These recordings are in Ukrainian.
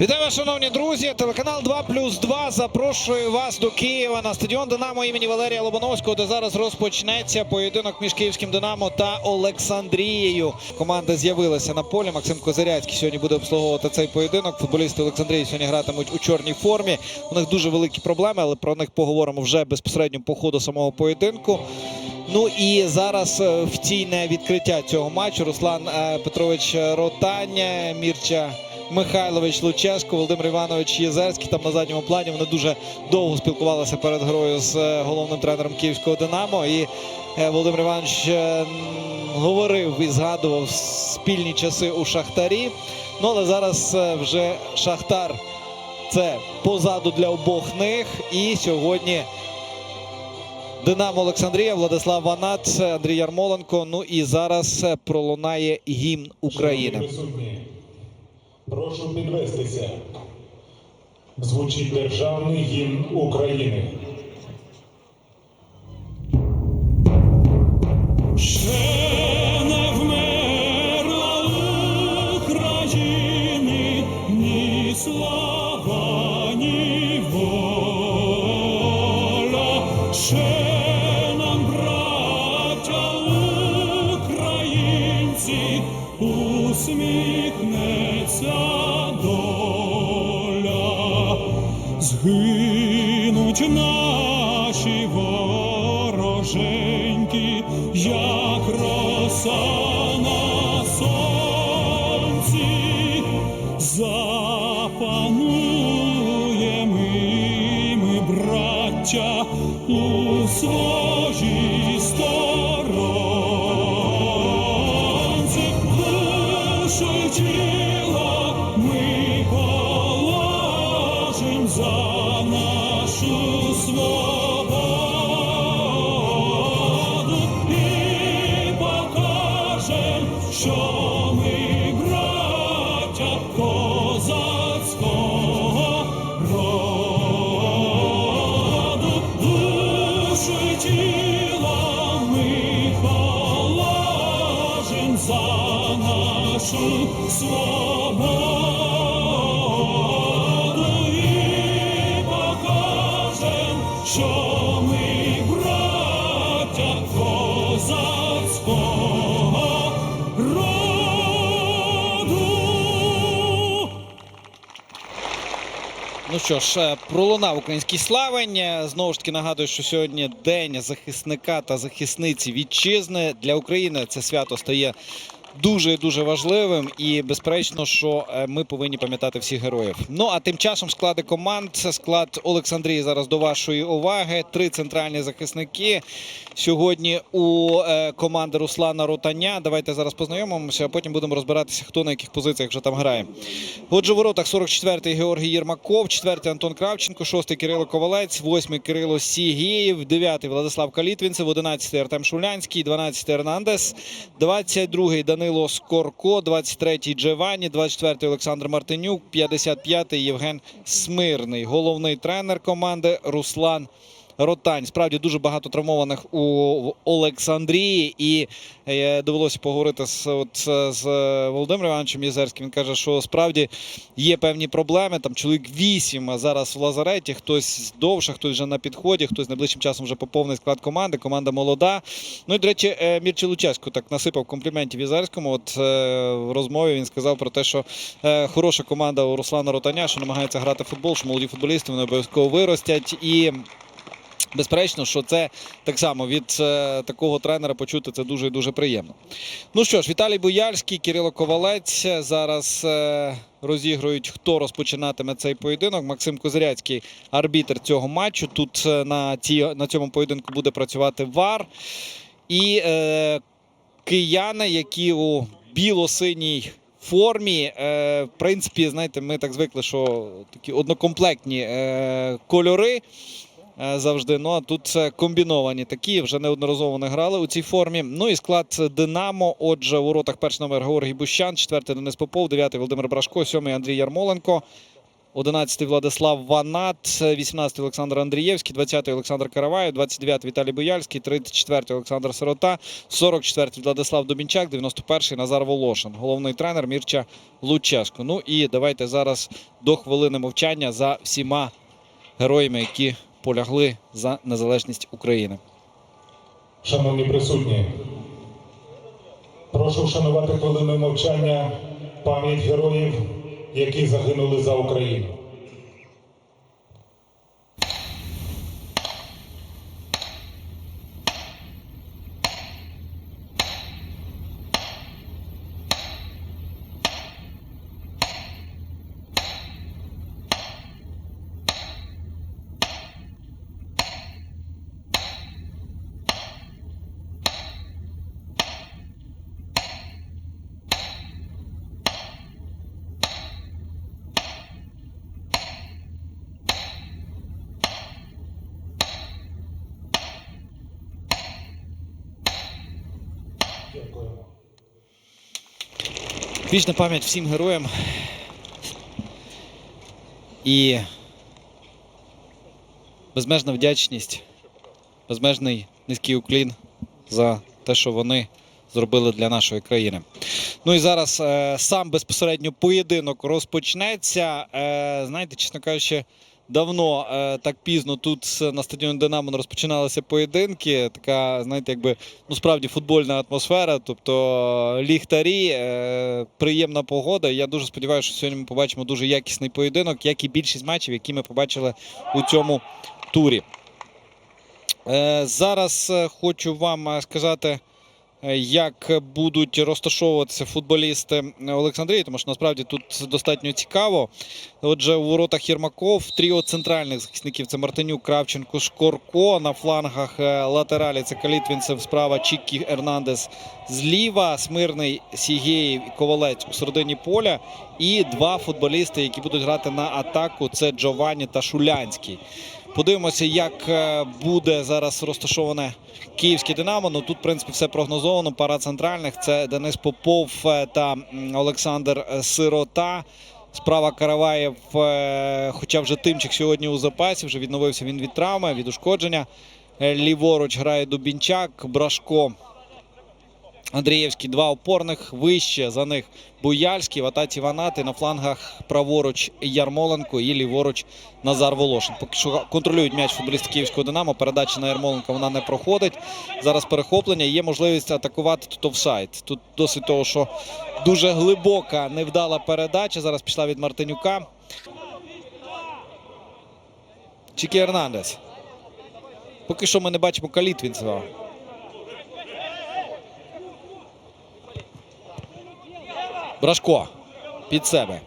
Вітаю вас, шановні друзі. Телеканал 2 плюс 2 запрошує вас до Києва на стадіон Динамо імені Валерія Лобановського, де зараз розпочнеться поєдинок між київським Динамо та Олександрією. Команда з'явилася на полі. Максим Козиряцький сьогодні буде обслуговувати цей поєдинок. Футболісти Олександрії сьогодні гратимуть у чорній формі. У них дуже великі проблеми, але про них поговоримо вже безпосередньо по ходу самого поєдинку. Ну і зараз е, в ційне відкриття цього матчу Руслан е, Петрович е, Мірча Михайлович Луческо, Володимир Іванович Єзерський. Там на задньому плані вони дуже довго спілкувалися перед грою з е, головним тренером київського Динамо. І е, Володимир Іванович е, говорив і згадував спільні часи у Шахтарі. Ну але зараз вже Шахтар це позаду для обох них. І сьогодні Динамо Олександрія, Владислав Ванат, Андрій Ярмоленко. Ну і зараз пролунає гімн України. Прошу підвестися. Звучить державний гімн України. Ще Jesus. Ну що ж, е, пролунав український славень. Е, Знову ж таки нагадую, що сьогодні день захисника та захисниці вітчизни для України. Це свято стає дуже дуже важливим. І безперечно, що е, ми повинні пам'ятати всіх героїв. Ну а тим часом склади команд. Склад Олександрії зараз до вашої уваги. Три центральні захисники сьогодні у е, команди Руслана Ротаня. Давайте зараз познайомимося, а потім будемо розбиратися, хто на яких позиціях вже там грає. Отже, в воротах 44-й Георгій Єрмаков, 4-й Антон Кравченко, 6-й Кирило Ковалець, 8-й Кирило Сігєєв, 9-й Владислав Калітвінцев, 11-й Артем Шулянський, 12-й Ернандес, 22-й Данило Скорко, 23-й Джевані, 24-й Олександр Мартинюк, 55-й Євген Смирний. Головний тренер команди Руслан Ротань. Справді дуже багато травмованих у Олександрії, і е, довелося поговорити з, от, з Володимиром Івановичем Єзерським. Він каже, що справді є певні проблеми. Там чоловік вісім зараз в лазареті. Хтось довше, хтось вже на підході, хтось найближчим часом вже поповний склад команди. Команда молода. Ну і до речі, е, Мірчі Лучасько так насипав компліментів Єзерському. От е, в розмові він сказав про те, що хороша команда у Руслана Ротаня, що намагається грати футбол, що молоді футболісти вони обов'язково виростять і. Безперечно, що це так само від е, такого тренера почути це дуже дуже приємно. Ну що ж, Віталій Боярський, Кирило Ковалець зараз е, розігрують, хто розпочинатиме цей поєдинок. Максим Козиряцький, арбітр цього матчу. Тут е, на, ці, на цьому поєдинку буде працювати ВАР. І е, кияни, які у біло-синій формі. Е, в принципі, знаєте, ми так звикли, що такі однокомплектні е, кольори е, завжди. Ну а тут комбіновані такі. Вже неодноразово не грали у цій формі. Ну і склад Динамо. Отже, у воротах перший номер Георгій Бущан, четвертий Денис Попов, дев'ятий Володимир Брашко, сьомий Андрій Ярмоленко. 11-й Владислав Ванат, 18-й Олександр Андрієвський, 20-й Олександр Караваєв, 29-й Віталій Бояльський, 34-й Олександр Сирота, 44-й Владислав Добінчак, 91-й Назар Волошин. Головний тренер Мірча Луческо. Ну і давайте зараз до хвилини мовчання за всіма героями, які полягли за незалежність України. Шановні присутні, прошу вшанувати хвилиною мовчання пам'ять героїв, які загинули за Україну. Дякуємо. Вічна пам'ять всім героям. І безмежна вдячність, безмежний низький уклін за те, що вони зробили для нашої країни. Ну і зараз е, сам безпосередньо поєдинок розпочнеться. Е, знаєте, чесно кажучи, давно е, так пізно тут е, на стадіоні Динамо розпочиналися поєдинки. Така, знаєте, якби ну справді футбольна атмосфера, тобто ліхтарі, е, приємна погода. Я дуже сподіваюся, що сьогодні ми побачимо дуже якісний поєдинок, як і більшість матчів, які ми побачили у цьому турі. Е, зараз е, хочу вам е, сказати. Е, Як будуть розташовуватися футболісти Олександрії, тому що насправді тут достатньо цікаво. Отже, у воротах Єрмаков тріо центральних захисників це Мартинюк, Кравченко, Шкорко. На флангах е, латералі це Калітвінцев справа, Чікі Ернандес зліва, Смирний, Сігєєв і Ковалець у середині поля. І два футболісти, які будуть грати на атаку, це Джованні та Шулянський. Подивимося, як е, буде зараз розташоване київське Динамо. Ну тут, в принципі, все прогнозовано. Пара центральних це Денис Попов е, та Олександр Сирота. Справа Караваєв, е, хоча вже тимчик сьогодні у запасі, вже відновився він від травми, від ушкодження. Ліворуч грає Дубінчак, Брашко. Андрієвський, два опорних, вище за них Буяльський, в Ванати, на флангах праворуч Ярмоленко і ліворуч Назар Волошин. Поки що контролюють м'яч футболісти Київського Динамо. Передача на Ярмоленка вона не проходить. Зараз перехоплення. Є можливість атакувати тут офсайд. Тут досить того, що дуже глибока, невдала передача. Зараз пішла від Мартинюка. Чікі Ернандес. Поки що ми не бачимо Калітвінцева. Брашко під себе.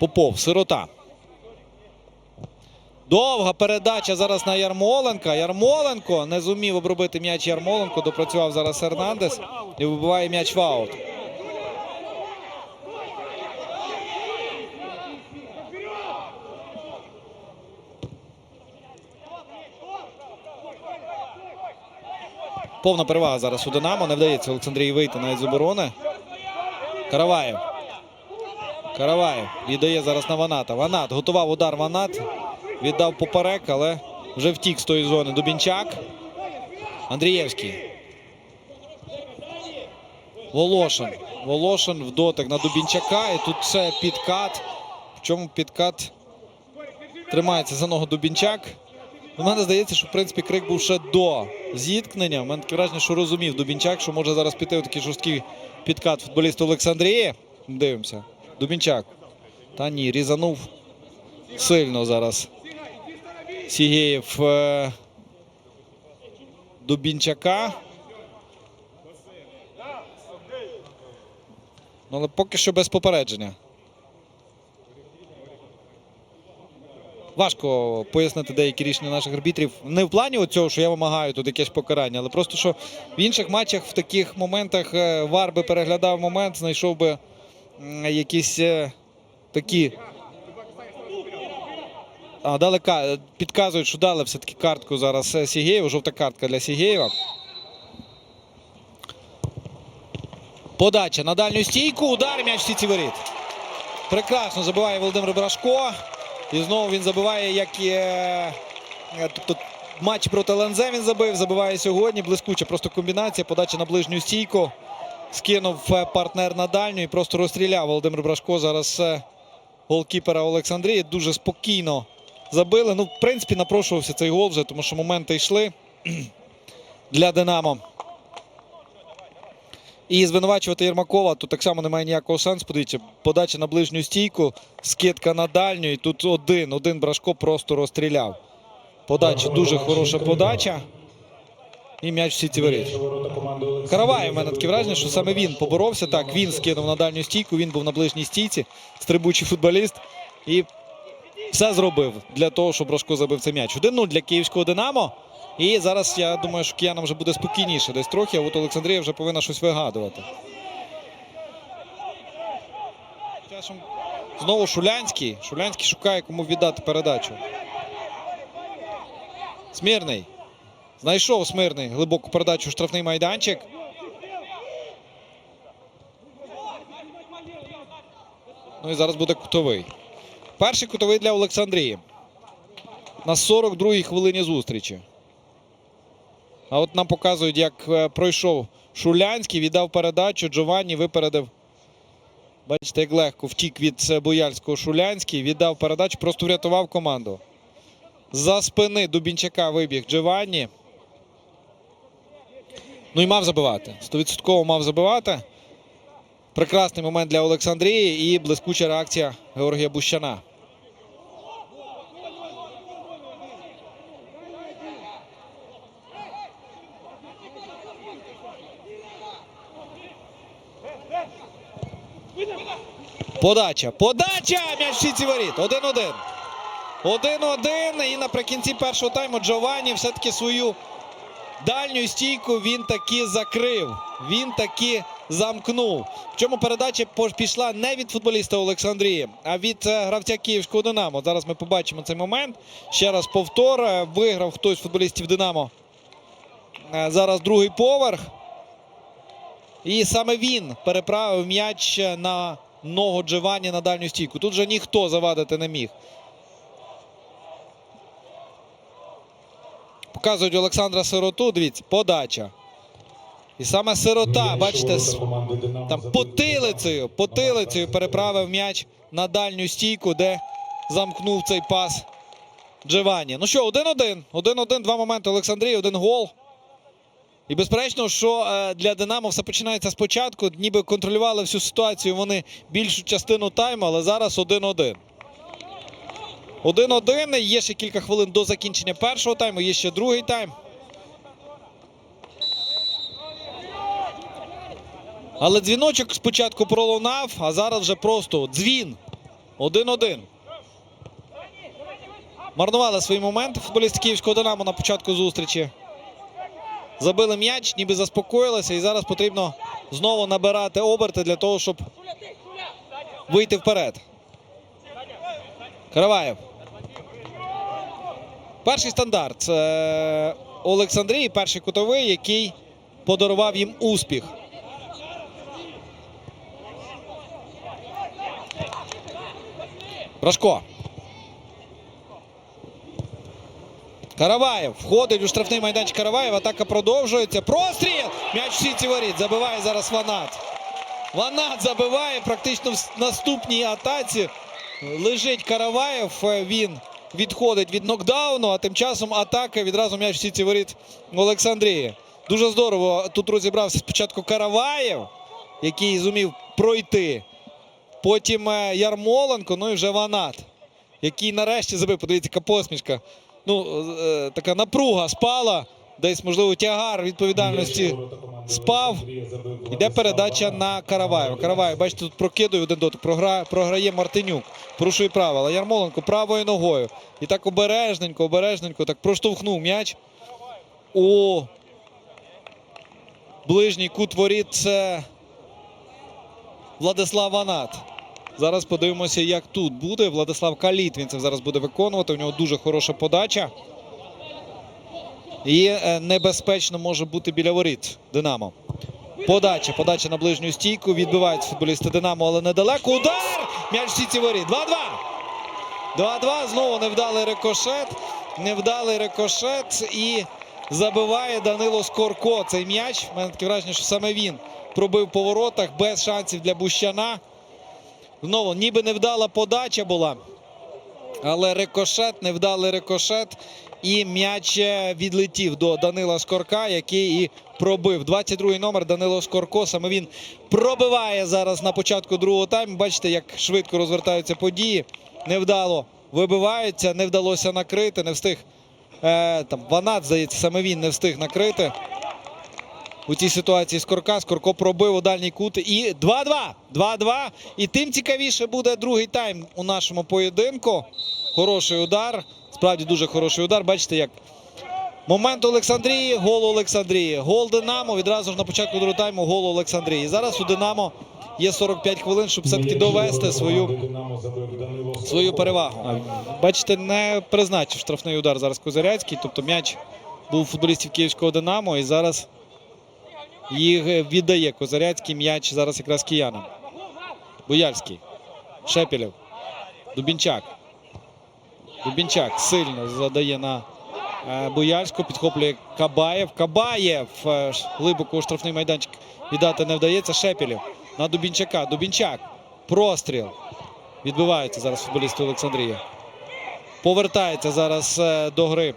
Попов, сирота. Довга передача зараз на Ярмоленка. Ярмоленко не зумів обробити м'яч Ярмоленко. Допрацював зараз Ернандес і вибиває м'яч в аут. Повна перевага зараз у Динамо. Не вдається Олександрії вийти навіть з оборони. Караваєв. Караваєв віддає зараз на Ваната. Ванат готував удар Ванат. Віддав поперек, але вже втік з тої зони. Дубінчак. Андрієвський. Волошин. Волошин в дотик на Дубінчака. І тут це підкат. В чому підкат тримається за ногу Дубінчак. У мене здається, що в принципі крик був ще до зіткнення. У мене таке враження, що розумів Дубінчак, що може зараз піти у такий жорсткий підкат футболіста Олександрії. Дивимося. Дубінчак. Та ні, різанув сильно зараз. Сігєєв е, Дубінчака. Ну, але поки що без попередження. Важко пояснити деякі рішення наших арбітрів. Не в плані цього, що я вимагаю тут якесь покарання, але просто що в інших матчах в таких моментах е, Вар би переглядав момент, знайшов би якісь е, такі. А, дали ка- підказують, що дали все-таки картку зараз е, Сігєєву. Жовта картка для Сігєєва. Подача на дальню стійку. Удар м'яч в сіті воріт. Прекрасно забиває Володимир Брашко. І знову він забиває, як і е, е, тобто, матч проти ЛНЗ він забив, забиває сьогодні. Блискуча просто комбінація, подача на ближню стійку. Скинув е, партнер на дальню і просто розстріляв Володимир Брашко. Зараз голкіпера Олександрії. Дуже спокійно забили. Ну, в принципі, напрошувався цей гол вже, тому що моменти йшли для Динамо. І звинувачувати Єрмакова тут так само немає ніякого сенсу. Подивіться, подача на ближню стійку, скидка на дальню. І тут один, один Брашко просто розстріляв. Подача дуже хороша подача. І м'яч в сіті воріт. Біля ворота команди Олександрії Караваєв, у мене таке враження, що саме він поборовся. Так, він скинув на дальню стійку, він був на ближній стійці, стрибучий футболіст. І все зробив для того, щоб Рожко забив цей м'яч. 1-0 для київського Динамо. І зараз я думаю, що киянам вже буде спокійніше десь трохи, а от Олександрія вже повинна щось вигадувати. Знову Шулянський. Шулянський шукає, кому віддати передачу. Смірний. Знайшов Смирний глибоку передачу штрафний майданчик. Ну і зараз буде кутовий. Перший кутовий для Олександрії. На 42-й хвилині зустрічі. А от нам показують, як е, пройшов Шулянський, віддав передачу. Джованні випередив. Бачите, як легко втік від е, Бояльського Шулянський. Віддав передачу, просто врятував команду. За спини Дубінчака вибіг Джованні. Ну і мав забивати. 100% мав забивати. Прекрасний момент для Олександрії і блискуча реакція Георгія Бущана. Подача. Подача! М'яч в сітці воріт. 1-1. 1-1. І наприкінці першого тайму Джованні все-таки свою дальню стійку він таки закрив. Він таки замкнув. Причому передача пішла не від футболіста Олександрії, а від е, гравця Київського Динамо. Зараз ми побачимо цей момент. Ще раз повтор. Е, Виграв хтось з футболістів Динамо. Е, Зараз другий поверх. І саме він переправив м'яч на ногу Джованні на дальню стійку. Тут же ніхто завадити не міг. Показують Олександра Сироту. Дивіться, подача. І саме сирота, бачите, там потилицею, потилицею переправив м'яч на дальню стійку, де замкнув цей пас Джованні. Ну що, 1-1. 1-1, два моменти Олександрії, один гол. І безперечно, що е, для Динамо все починається спочатку. Ніби контролювали всю ситуацію вони більшу частину тайму, але зараз 1-1. 1-1. Є ще кілька хвилин до закінчення першого тайму, є ще другий тайм. Але дзвіночок спочатку пролунав, а зараз вже просто дзвін. 1-1. Марнували свої моменти футболісти Київського Динамо на початку зустрічі. Забили м'яч, ніби заспокоїлися, і зараз потрібно знову набирати оберти для того, щоб вийти вперед. Караваєв. Перший стандарт. Це Олександрій, перший кутовий, який подарував їм успіх. Брашко. Караваєв входить у штрафний майданчик Караваєв. Атака продовжується. Простріл! М'яч в сітці воріт. Забиває зараз Ванат. Ванат забиває практично в наступній атаці. Лежить Караваєв. Е, Він відходить від нокдауну, а тим часом атака відразу м'яч в сітці воріт Олександрії. Дуже здорово тут розібрався спочатку Караваєв, який зумів пройти. Потім е, Ярмоленко, ну і вже Ванат, який нарешті забив. Подивіться, яка посмішка. Ну, е, така напруга спала. Десь, можливо, тягар відповідальності спав. Іде передача на Караваєва. Караваєв, бачите, тут прокидує один дотик. Програ... Програє Мартинюк. Порушує правила. Ярмоленко правою ногою. І так обережненько, обережненько так проштовхнув м'яч у ближній кут воріт. Це Владислав Ванат. Зараз подивимося, як тут буде. Владислав Каліт він це зараз буде виконувати. У нього дуже хороша подача. І е, небезпечно може бути біля воріт Динамо. Подача, подача на ближню стійку. Відбиваються футболісти Динамо, але недалеко. Удар! М'яч в сітці воріт. 2-2. 2-2. Знову невдалий рикошет. Невдалий рикошет. І забиває Данило Скорко цей м'яч. У мене таке враження, що саме він пробив по воротах без шансів для Бущана. Знову, ніби невдала подача була. Але рикошет, невдалий рикошет. І м'яч е, відлетів до Данила Скорка, який і пробив. 22-й номер Данило Скорко. Саме він пробиває зараз на початку другого тайму. Бачите, як швидко розвертаються події. Невдало вибиваються, не вдалося накрити, не встиг. Е, там Ванат, здається, саме він не встиг накрити. У цій ситуації Скорка. Скорко пробив у дальній кут. І 2-2. 2-2. І тим цікавіше буде другий тайм у нашому поєдинку. Хороший удар. Справді дуже хороший удар. Бачите, як момент Олександрії, гол Олександрії. Гол Динамо. Відразу ж на початку другого тайму гол Олександрії. Зараз у Динамо є 45 хвилин, щоб все-таки довести свою свою перевагу. Бачите, не призначив штрафний удар зараз Козиряцький. Тобто м'яч був у футболістів Київського Динамо і зараз їх віддає Козиряцький м'яч зараз якраз киянам. Буяльський. Шепілєв. Дубінчак. Дубінчак сильно задає на е, Буяльську. Підхоплює Кабаєв. Кабаєв е, глибоко у штрафний майданчик віддати не вдається. Шепілєв на Дубінчака. Дубінчак. Простріл. Відбиваються зараз футболісти Олександрії. Повертається зараз е, до гри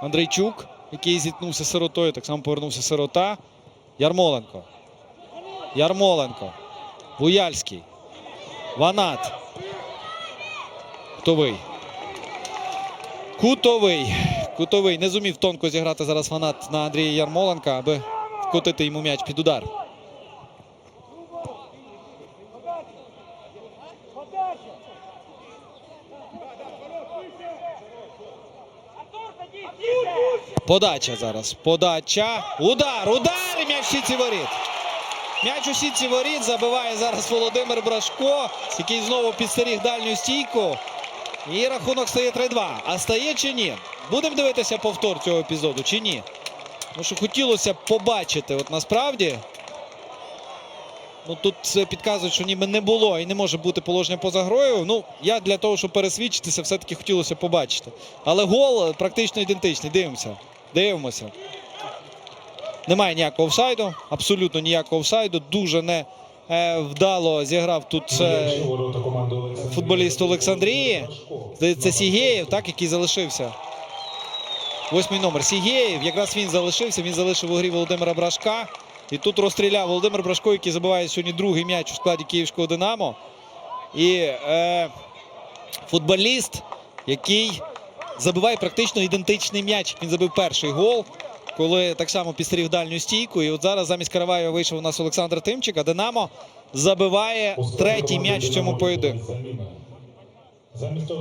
Андрійчук, який зіткнувся сиротою. Так само повернувся сирота. Ярмоленко. Ярмоленко. Буяльський. Ванат. Кутовий. Кутовий. Кутовий. Не зумів тонко зіграти зараз Ванат на Андрія Ярмоленка, аби вкотити йому м'яч під удар. Подача зараз. Подача. Удар. Удар. М'яч сітці воріт. М'яч у сітці воріт забиває зараз Володимир Брашко, який знову підстеріг дальню стійку. І рахунок стає 3-2. А стає чи ні? Будемо дивитися повтор цього епізоду чи ні? Тому що хотілося б побачити. От насправді. Ну тут підказують, що ніби не було і не може бути положення поза грою. Ну, я для того, щоб пересвідчитися, все-таки хотілося побачити. Але гол практично ідентичний. Дивимося. Дивимося. Немає ніякого офсайду, абсолютно ніякого офсайду. Дуже не е, вдало зіграв тут е, футболіст Олександрії. Здається, Сігєєв, так, який залишився. Восьмий номер Сігєєв. Якраз він залишився. Він залишив у грі Володимира Брашка. І тут розстріляв Володимир Брашко, який забиває сьогодні другий м'яч у складі Київського Динамо. І е, футболіст, який забиває практично ідентичний м'яч. Він забив перший гол, коли так само підстріг дальню стійку. І от зараз замість Караваєва вийшов у нас Олександр Тимчик, а Динамо забиває третій м'яч в цьому поєдинку.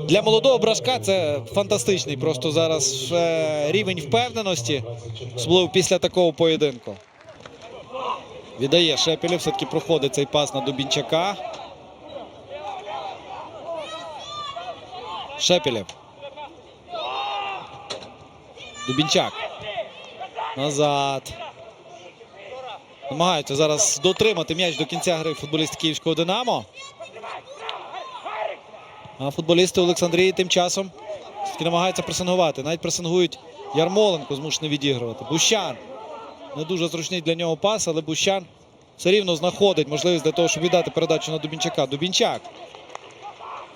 Для молодого брашка це фантастичний просто зараз е, рівень впевненості, особливо після такого поєдинку. Віддає Шепелєв, все-таки проходить цей пас на Дубінчака. Шепелєв. Дубінчак. Назад. Намагаються зараз дотримати м'яч до кінця гри футболісти Київського Динамо. А футболісти Олександрії тим часом намагаються пресингувати. Навіть пресингують Ярмоленко, змушений відігрувати. Бущан. Не дуже зручний для нього пас, але Бущан все рівно знаходить можливість для того, щоб віддати передачу на Дубінчака. Дубінчак.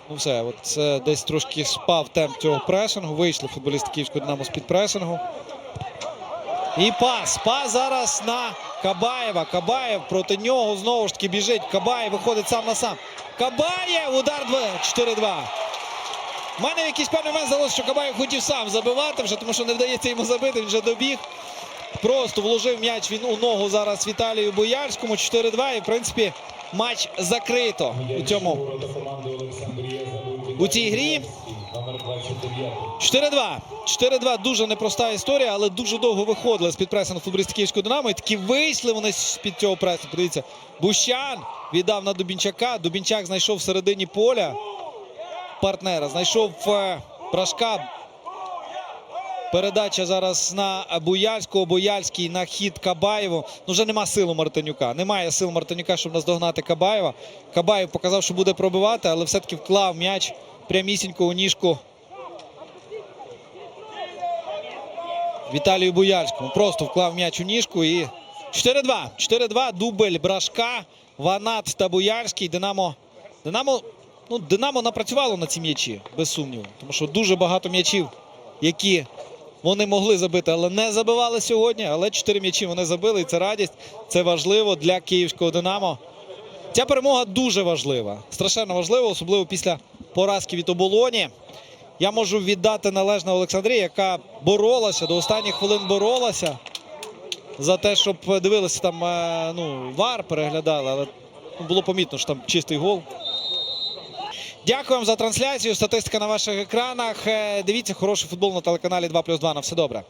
Ну все, от це десь трошки спав темп цього пресингу. Вийшли футболісти Київського Динамо з-під пресингу. І пас. Пас зараз на Кабаєва. Кабаєв проти нього знову ж таки біжить. Кабаєв виходить сам на сам. Кабаєв! Удар 4-2. У мене якийсь певний момент здалося, що Кабаєв хотів сам забивати вже, тому що не вдається йому забити. Він вже добіг. Просто вложив м'яч він у ногу зараз Віталію Боярському. 4-2. І в принципі матч закрито у цьому у цій грі. Номер 29. 4-2. 4-2. Дуже непроста історія, але дуже довго виходили з-під пресингу футболісти Київського Динамо. І таки вийшли вони з-під цього пресу. Подивіться, Бущан віддав на Дубінчака. Дубінчак знайшов в середині поля партнера. Знайшов е, Брашка. Передача зараз на Буяльського. Буяльський на хід Кабаєву. Ну вже нема сил у Мартинюка. Немає сил Мартинюка, щоб наздогнати Кабаєва. Кабаєв показав, що буде пробивати, але все-таки вклав м'яч прямісінько у ніжку Віталію Буяльському. Просто вклав м'яч у ніжку і 4-2. 4-2. Дубль Брашка, Ванат та Буяльський. Динамо. Динамо. Ну, Динамо напрацювало на ці м'ячі, без сумніву. Тому що дуже багато м'ячів, які вони могли забити, але не забивали сьогодні. Але 4 м'ячі вони забили. І це радість. Це важливо для київського Динамо. Ця перемога дуже важлива. Страшенно важлива, особливо після поразки від оболоні. Я можу віддати належне Олександрі, яка боролася до останніх хвилин боролася за те, щоб дивилися там, е, ну, вар переглядали, але ну, було помітно, що там чистий гол. Дякуємо за трансляцію. Статистика на ваших екранах. Е, Дивіться хороший футбол на телеканалі 2 плюс 2. На все добре.